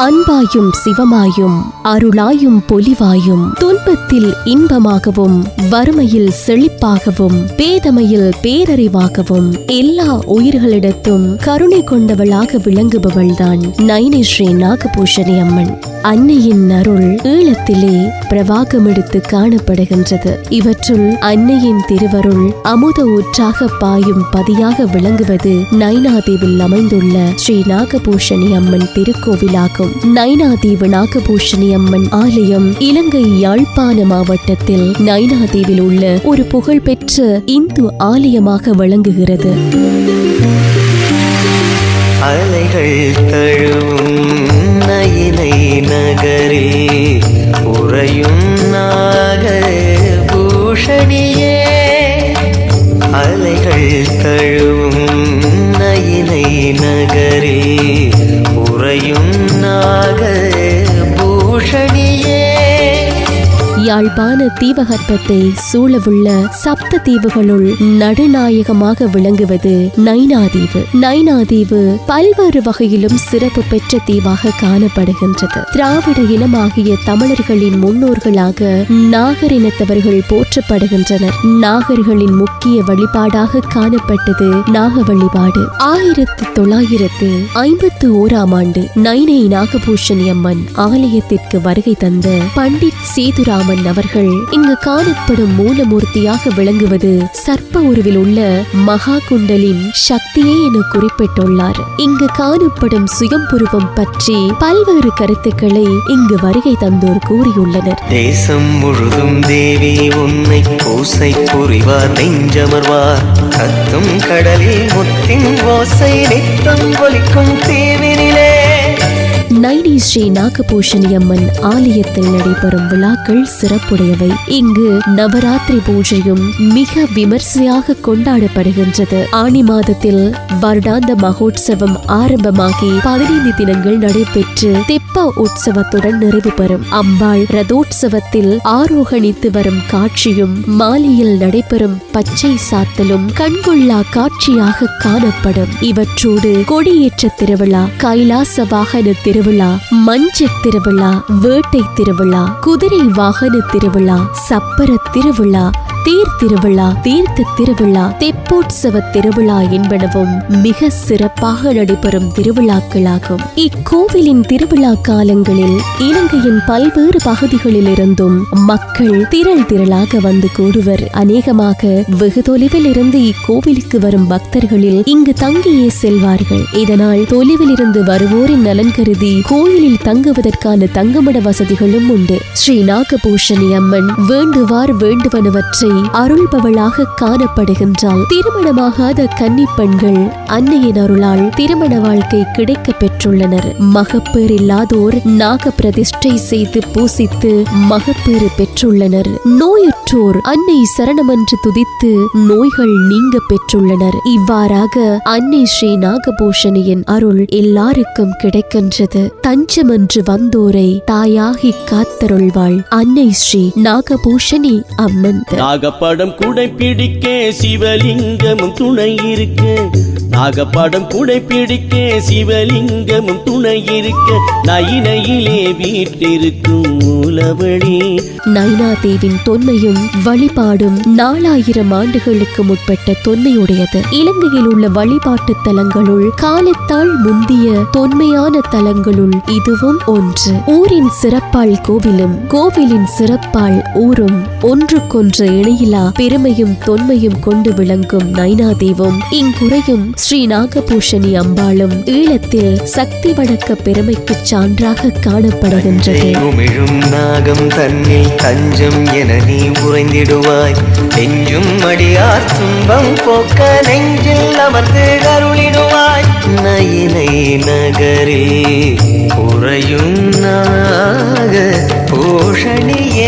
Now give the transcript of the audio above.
அன்பாயும் சிவமாயும் அருளாயும் பொலிவாயும் இன்பத்தில் இன்பமாகவும் வறுமையில் செழிப்பாகவும் பேதமையில் பேரறிவாகவும் எல்லா உயிர்களிடத்தும் கருணை கொண்டவளாக விளங்குபவள்தான் நைனி ஸ்ரீ நாகபூஷணி அம்மன். அன்னையின் அருள் ஈழத்திலே பிரவாகம் எடுத்து காணப்படுகின்றது. இவற்றுள் அன்னையின் திருவருள் அமுத ஊற்றாக பாயும் பதியாக விளங்குவது நைனாதீவில் அமைந்துள்ள ஸ்ரீ நாகபூஷணி அம்மன் திருக்கோவிலாகும். நைனாதீவு நாகபூஷணி அம்மன் ஆலயம் இலங்கை யாழ் யாழ்ப்பாண மாவட்டத்தில் நைனா தீவில் உள்ள ஒரு புகழ்பெற்ற இந்து ஆலயமாக விளங்குகிறது. அலைகள் தழுவும் நயிலை நகரில் உறையும் நாக பூஷணியே அலைகள் தழுவும் நயிலை நகரில் உறையும் நாக பூஷணியே யாழ்ப்பாண தீபகற்பத்தை சூழவுள்ள சப்த தீவுகளுள் நடுநாயகமாக விளங்குவது நைனாதீவு. நைனாதீவு பல்வேறு வகையிலும் சிறப்பு பெற்ற தீவாக காணப்படுகின்றது. திராவிட இனமாகிய தமிழர்களின் முன்னோர்களாக நாகர் இனத்தவர்கள் போற்றப்படுகின்றனர். நாகர்களின் முக்கிய வழிபாடாக காணப்பட்டது நாக வழிபாடு ஆயிரத்தி தொள்ளாயிரத்து ஐம்பத்து ஓராம் ஆண்டு நைனை நாகபூஷணி அம்மன் ஆலயத்திற்கு வருகை தந்த பண்டிட் சேதுராமன் அவர்கள் இங்கு காணப்படும் மூலமூர்த்தியாக விளங்குவது சர்ப்ப உருவில் உள்ள மகா குண்டலின் சக்தியே என குறிப்பிட்டுள்ளார். இங்கு காணப்படும் சுயம்புருவம் பற்றி பல்வேறு கருத்துக்களை இங்கு வருகை தந்தோர் கூறியுள்ளனர். தேசம் முழுதும் தேவி உன்னை பூசை புரிவார் நெஞ்சமர்வார். கத்தும் கடலில் முத்தின் ஓசை நித்தம் ஒலிக்கும் தீவினிலே. நைனி ஸ்ரீ நாகபூஷணி அம்மன் ஆலயத்தில் நடைபெறும் விழாக்கள் சிறப்புடையவை. இங்கு நவராத்திரி பூஜையும் மிக விமர்சையாக கொண்டாடப்படுகின்றது. ஆணி மாதத்தில் வருடாந்த மகோத்சவம் ஆரம்பமாகி பதினைந்து தினங்கள் நடைபெற்று தெப்ப உற்சவத்துடன் நிறைவு பெறும். அம்பாள் ரதோற்சவத்தில் ஆரோகணித்து வரும் காட்சியும் மாலையில் நடைபெறும் பச்சை சாத்தலும் கண்கொள்ளா காட்சியாக காணப்படும். இவற்றோடு கொடியேற்ற திருவிழா கைலாச வாகன திருவிழா திருவிழா மஞ்ச திருவிழா வேட்டை திருவிழா குதிரை வாகன திருவிழா சப்பர திருவிழா தேர் திருவிழா தீர்த்த திருவிழா தெப்போற்சவ திருவிழா என்பனவும் மிக சிறப்பாக நடைபெறும் திருவிழாக்களாகும். இக்கோவிலின் திருவிழா காலங்களில் இலங்கையின் பல்வேறு பகுதிகளில் இருந்தும் மக்கள் திரள் திரளாக வந்து கூடுவர். அநேகமாக வெகு தொலைவில் இருந்து இக்கோவிலுக்கு வரும் பக்தர்களில் இங்கு தங்கியே செல்வார்கள். இதனால் தொலைவில் இருந்து வருவோரின் நலன் கருதி கோயிலில் தங்குவதற்கான தங்குமிட வசதிகளும் உண்டு. ஸ்ரீ நாகபூஷணி அம்மன் வேண்டுவார் வேண்டுவனவற்றை அருள்பவளாக காணப்படுகின்றாள். திருமணமாகாத கன்னி பெண்கள் அன்னையின் அருளால் திருமண வாழ்க்கை கிடைக்க பெற்றுள்ளனர். மகப்பேறு இல்லாதோர் நாக பிரதிஷ்டை செய்து பூசித்து மகப்பேறு பெற்றுள்ளனர். நோயுற்றோர் அன்னை சரணமென்று துதித்து நோய்கள் நீங்க பெற்றுள்ளனர். இவ்வாறாக அன்னை ஸ்ரீ நாகபூஷணியின் அருள் எல்லாருக்கும் கிடைக்கின்றது. தஞ்சமென்று வந்தோரை தாயாகி காத்தருள்வாள் அன்னை ஸ்ரீ நாகபூஷணி அம்மன். அகப்படம் குடை பிடிக்க சிவலிங்கமும் துணை இருக்க. நாகப்படம் குடை பிடிக்க சிவலிங்கமும் துணை இருக்க நயினையிலே வீட்டிருக்கும் மூலவழி நைனாதேவின் தொன்மையும் வழிபாடும் நாலாயிரம் ஆண்டுகளுக்கு முற்பட்ட தொன்மையுடையது. இலங்கையில் உள்ள வழிபாட்டு தலங்களுள் காலத்தால் முந்திய தொன்மையான தலங்களுள் இதுவும் ஒன்று. ஊரின் சிறப்பால் கோவிலும் கோவிலின் சிறப்பால் ஊரும் ஒன்றுக்கொன்று இணையிலா பெருமையும் தொன்மையும் கொண்டு விளங்கும் நைனாதேவும் இங்குறையும் ஸ்ரீ நாகபூஷணி அம்பாளும் ஈழத்தில் சக்தி வழக்க பெருமைக்கு சான்றாக காணப்படுகின்றது. உமிழும் நாகம் தன்னில் தஞ்சம் என நீ உறைந்திடுவாய். நெஞ்சும் அடியார் துன்பம் போக்க நெஞ்சில் அமர்ந்து அருளிடுவாய். நயிலை நகரில் உறையும் நாக பூஷணியே.